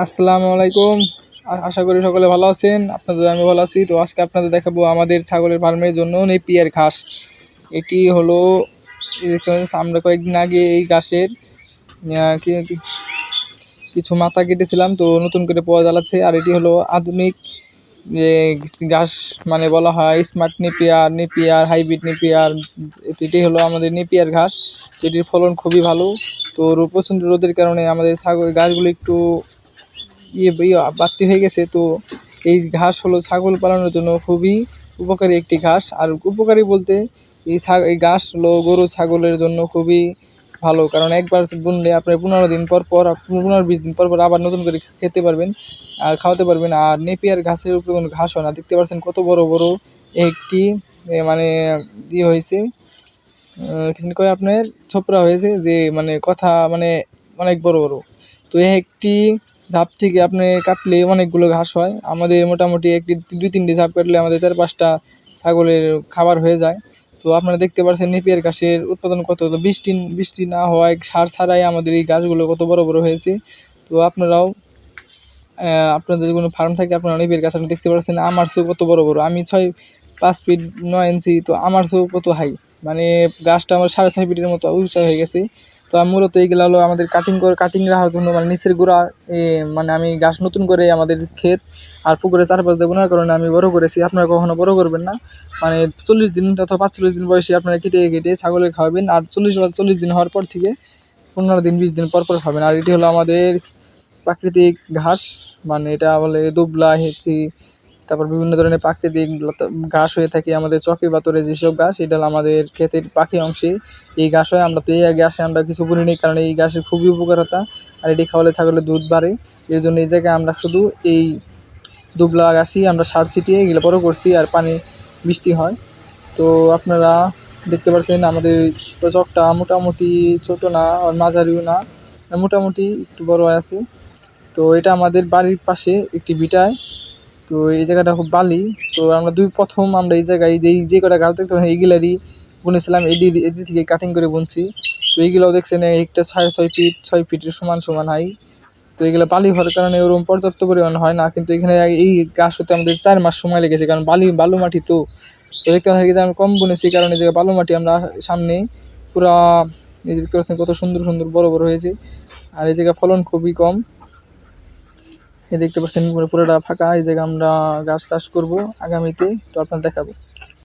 আসসালামু আলাইকুম। আশা করি সকলে ভালো আছেন। আপনাদের আমি ভালো আছি। তো আজকে আপনাদের দেখাবো আমাদের ছাগলের ফার্মের জন্য নেপিয়ার ঘাস। এটি হলো আমরা কয়েকদিন আগে এই ঘাসের কিছু মাথা কেটেছিলাম, তো নতুন করে পাওয়া জ্বালাচ্ছে। আর এটি হলো আধুনিক যে ঘাস মানে বলা হয় smart napier napier hybrid napier. এটি হলো আমাদের নেপিয়ার ঘাস। যেটির ফলন খুবই ভালো। তো প্রচণ্ড রোদের কারণে আমাদের ছাগল গাছগুলো একটু বাড়তি হয়ে গেছে। তো এই ঘাস হলো ছাগল পালনের জন্য খুবই উপকারী একটি ঘাস। আর উপকারী বলতে এই এই ঘাস হলো গরু ছাগলের জন্য খুবই ভালো। কারণ একবার বুনলে আপনার পনেরো দিন পর পর, পনেরো বিশ দিন পর পর আবার নতুন করে খেতে পারবেন আর খাওয়াতে পারবেন। আর নেপিয়ার ঘাসের উপরে কোনো ঘাস হয় না। দেখতে পাচ্ছেন কত বড় বড় একটি মানে ইয়ে হয়েছে। কিছু কয় আপনার ছোপড়া হয়েছে যে মানে কথা মানে অনেক বড় বড়। তো একটি ঝাপ থেকে আপনি কাটলে অনেকগুলো ঘাস হয়। আমাদের মোটামুটি একটি দুই তিনটি ঝাপ কাটলে আমাদের চার পাঁচটা ছাগলের খাবার হয়ে যায়। তো আপনারা দেখতে পাচ্ছেন নেপিয়ার ঘাসের উৎপাদন কত বৃষ্টি বৃষ্টি না হওয়ায় সার ছাড়াই আমাদের এই গাছগুলো কত বড় বড় হয়েছে। তো আপনারাও আপনাদের কোনো ফার্ম থাকে, আপনারা নেপিয়ার গাছ আপনি দেখতে পাচ্ছেন আমার চেয়েও কত বড় বড়। আমি ছয়, পাঁচ ফিট নয় ইঞ্চি, তো আমার চেয়েও কত হাই। মানে গাছটা আমার সাড়ে ছয় ফিটের মতো, উঁচা হয়ে গেছে। তো মূলত এইগুলো হলো আমাদের কাটিং করে কাটিং রাখার জন্য মানে নিচের গোড়া মানে আমি গাছ নতুন করে আমাদের ক্ষেত আর পুকুরে চারপাশ দেবো না কারণে আমি বড় করেছি। আপনারা কখনো বড় করবেন না। মানে চল্লিশ দিন অথবা পাঁচচল্লিশ দিন বয়সে আপনারা কেটে কেটে ছাগলে খাওয়াবেন আর চল্লিশ চল্লিশ দিন হওয়ার পর থেকে পনেরো দিন, বিশ দিন পর পর খাবেন। আর এটি হলো আমাদের প্রাকৃতিক ঘাস মানে এটা বলে দুবলা, হেঁচি তারপর বিভিন্ন ধরনের প্রাকৃতিক ঘাস হয়ে থাকে, আমাদের চকে বাতরে যেসব ঘাস এটা আমাদের ক্ষেতের পাখি অংশে। এই ঘাস হয়, আমরা তো এই ঘাসে আমরা কিছু বলি নেই, কারণ এই ঘাসের খুবই উপকারতা। আর এটি খাওয়ালে ছাগলের দুধ বাড়ে, এর জন্য এই জায়গায় আমরা শুধু এই দুবলা ঘাসই আমরা সার ছিটিয়ে এগুলো বড় করছি, আর পানি বৃষ্টি হয়। তো আপনারা দেখতে পাচ্ছেন আমাদের চকটা মোটামুটি ছোট না, আর মাঝারিও না, মোটামুটি একটু বড় আছে। তো এটা আমাদের বাড়ির পাশে একটি বিটায়। তো এই জায়গাটা খুব বালি। তো আমরা দুই প্রথম আমরা এই জায়গায় যেই, যে কটা গাছ দেখতে পাচ্ছি এইগুলারই বুনেছিলাম এডি এডি থেকে কাটিং করে বুনছি। তো এইগুলাও দেখছেন একটা ছয় ছয় ফিট ছয় ফিটের সমান সমান হাই তো এগুলো বালি হওয়ার কারণে ওরকম পর্যাপ্ত পরিমাণ হয় না, কিন্তু এখানে এই গাছ হতে আমাদের চার মাস সময় লেগেছে, কারণ বালি, বালু মাটি তো। তো দেখতে পাচ্ছি যে আমি কম বুনেছি, কারণ এই জায়গায় বালু মাটি আমরা সামনে পুরা, এই দেখতে পাচ্ছেন কত সুন্দর সুন্দর বড় বড় হয়েছে। আর এই জায়গায় ফলন খুবই কম। দেখতে পাচ্ছেন পুরো- পুরোটা ফাঁকা, এই জায়গায় আমরা গাছ চাষ করব আগামীতে, তো আপনার দেখাবো।